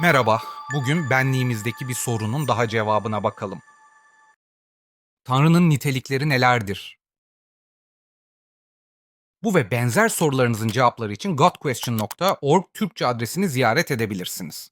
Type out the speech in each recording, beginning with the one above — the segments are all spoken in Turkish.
Merhaba, bugün benliğimizdeki bir sorunun daha cevabına bakalım. Tanrı'nın nitelikleri nelerdir? Bu ve benzer sorularınızın cevapları için godquestion.org Türkçe adresini ziyaret edebilirsiniz.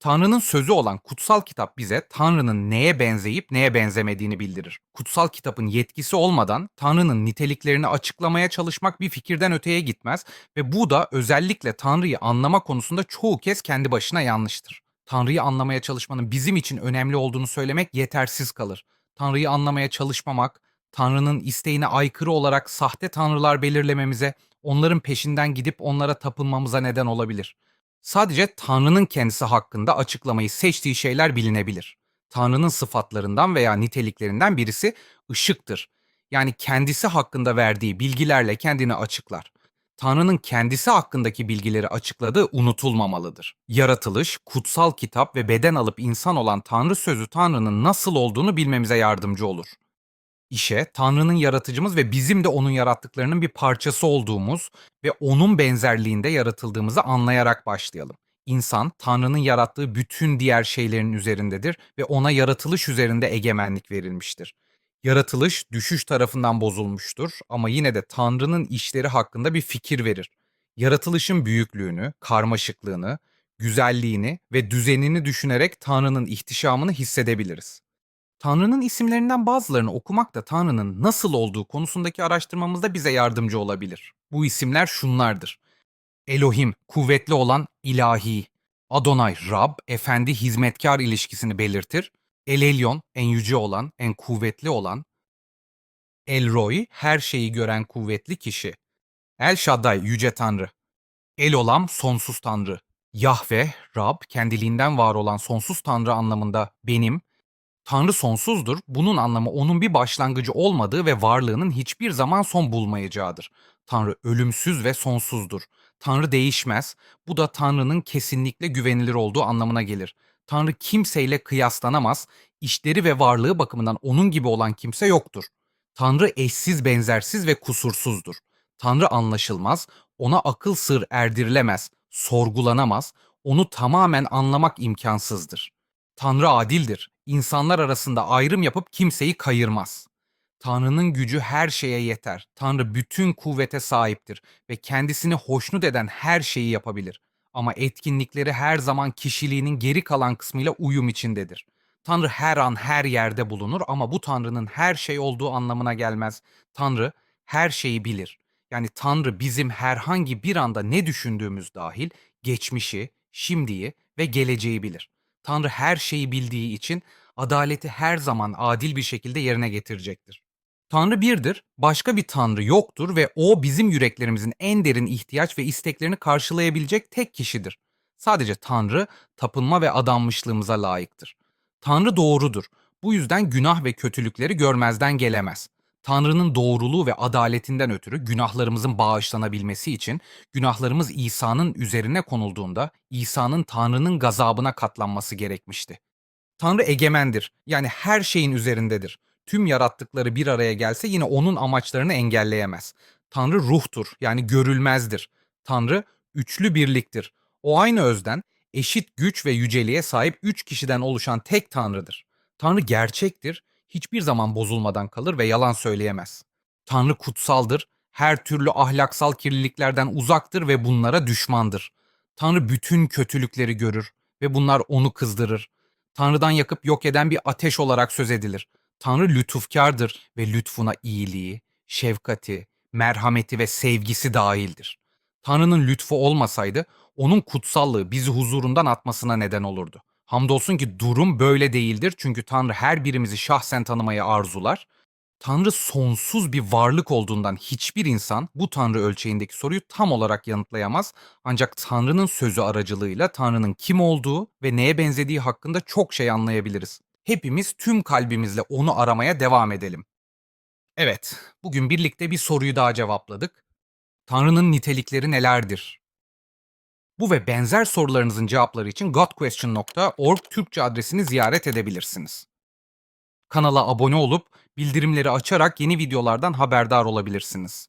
Tanrı'nın sözü olan kutsal kitap bize Tanrı'nın neye benzeyip neye benzemediğini bildirir. Kutsal kitabın yetkisi olmadan Tanrı'nın niteliklerini açıklamaya çalışmak bir fikirden öteye gitmez ve bu da özellikle Tanrı'yı anlama konusunda çoğu kez kendi başına yanlıştır. Tanrı'yı anlamaya çalışmanın bizim için önemli olduğunu söylemek yetersiz kalır. Tanrı'yı anlamaya çalışmamak, Tanrı'nın isteğine aykırı olarak sahte tanrılar belirlememize, onların peşinden gidip onlara tapınmamıza neden olabilir. Sadece Tanrı'nın kendisi hakkında açıklamayı seçtiği şeyler bilinebilir. Tanrı'nın sıfatlarından veya niteliklerinden birisi ışıktır. Yani kendisi hakkında verdiği bilgilerle kendini açıklar. Tanrı'nın kendisi hakkındaki bilgileri açıkladığı unutulmamalıdır. Yaratılış, kutsal kitap ve beden alıp insan olan Tanrı sözü Tanrı'nın nasıl olduğunu bilmemize yardımcı olur. İşe Tanrı'nın yaratıcımız ve bizim de onun yarattıklarının bir parçası olduğumuz ve onun benzerliğinde yaratıldığımızı anlayarak başlayalım. İnsan Tanrı'nın yarattığı bütün diğer şeylerin üzerindedir ve ona yaratılış üzerinde egemenlik verilmiştir. Yaratılış düşüş tarafından bozulmuştur ama yine de Tanrı'nın işleri hakkında bir fikir verir. Yaratılışın büyüklüğünü, karmaşıklığını, güzelliğini ve düzenini düşünerek Tanrı'nın ihtişamını hissedebiliriz. Tanrı'nın isimlerinden bazılarını okumak da Tanrı'nın nasıl olduğu konusundaki araştırmamızda bize yardımcı olabilir. Bu isimler şunlardır. Elohim, kuvvetli olan ilahi. Adonay, Rab, efendi, hizmetkar ilişkisini belirtir. El Elyon, en yüce olan, en kuvvetli olan. El Roy, her şeyi gören kuvvetli kişi. El Shaddai, yüce tanrı. El Olam, sonsuz tanrı. Yahve, Rab, kendiliğinden var olan sonsuz tanrı anlamında benim, Tanrı sonsuzdur. Bunun anlamı onun bir başlangıcı olmadığı ve varlığının hiçbir zaman son bulmayacağıdır. Tanrı ölümsüz ve sonsuzdur. Tanrı değişmez. Bu da Tanrı'nın kesinlikle güvenilir olduğu anlamına gelir. Tanrı kimseyle kıyaslanamaz. İşleri ve varlığı bakımından onun gibi olan kimse yoktur. Tanrı eşsiz, benzersiz ve kusursuzdur. Tanrı anlaşılmaz, ona akıl sır erdirilemez, sorgulanamaz, onu tamamen anlamak imkansızdır. Tanrı adildir. İnsanlar arasında ayrım yapıp kimseyi kayırmaz. Tanrı'nın gücü her şeye yeter. Tanrı bütün kuvvete sahiptir ve kendisini hoşnut eden her şeyi yapabilir. Ama etkinlikleri her zaman kişiliğinin geri kalan kısmıyla uyum içindedir. Tanrı her an her yerde bulunur ama bu Tanrı'nın her şey olduğu anlamına gelmez. Tanrı her şeyi bilir. Yani Tanrı bizim herhangi bir anda ne düşündüğümüz dahil geçmişi, şimdiyi ve geleceği bilir. Tanrı her şeyi bildiği için adaleti her zaman adil bir şekilde yerine getirecektir. Tanrı birdir, başka bir tanrı yoktur ve o bizim yüreklerimizin en derin ihtiyaç ve isteklerini karşılayabilecek tek kişidir. Sadece Tanrı tapınma ve adanmışlığımıza layıktır. Tanrı doğrudur. Bu yüzden günah ve kötülükleri görmezden gelemez. Tanrı'nın doğruluğu ve adaletinden ötürü günahlarımızın bağışlanabilmesi için günahlarımız İsa'nın üzerine konulduğunda İsa'nın Tanrı'nın gazabına katlanması gerekmişti. Tanrı egemendir. Yani her şeyin üzerindedir. Tüm yarattıkları bir araya gelse yine onun amaçlarını engelleyemez. Tanrı ruhtur. Yani görülmezdir. Tanrı üçlü birliktir. O aynı özden eşit güç ve yüceliğe sahip üç kişiden oluşan tek Tanrı'dır. Tanrı gerçektir, hiçbir zaman bozulmadan kalır ve yalan söyleyemez. Tanrı kutsaldır, her türlü ahlaksal kirliliklerden uzaktır ve bunlara düşmandır. Tanrı bütün kötülükleri görür ve bunlar onu kızdırır. Tanrı'dan yakıp yok eden bir ateş olarak söz edilir. Tanrı lütufkardır ve lütfuna iyiliği, şefkati, merhameti ve sevgisi dahildir. Tanrı'nın lütfu olmasaydı onun kutsallığı bizi huzurundan atmasına neden olurdu. Hamdolsun ki durum böyle değildir çünkü Tanrı her birimizi şahsen tanımayı arzular. Tanrı sonsuz bir varlık olduğundan hiçbir insan bu Tanrı ölçeğindeki soruyu tam olarak yanıtlayamaz. Ancak Tanrı'nın sözü aracılığıyla Tanrı'nın kim olduğu ve neye benzediği hakkında çok şey anlayabiliriz. Hepimiz tüm kalbimizle onu aramaya devam edelim. Evet, bugün birlikte bir soruyu daha cevapladık. Tanrı'nın nitelikleri nelerdir? Bu ve benzer sorularınızın cevapları için godquestion.org Türkçe adresini ziyaret edebilirsiniz. Kanala abone olup bildirimleri açarak yeni videolardan haberdar olabilirsiniz.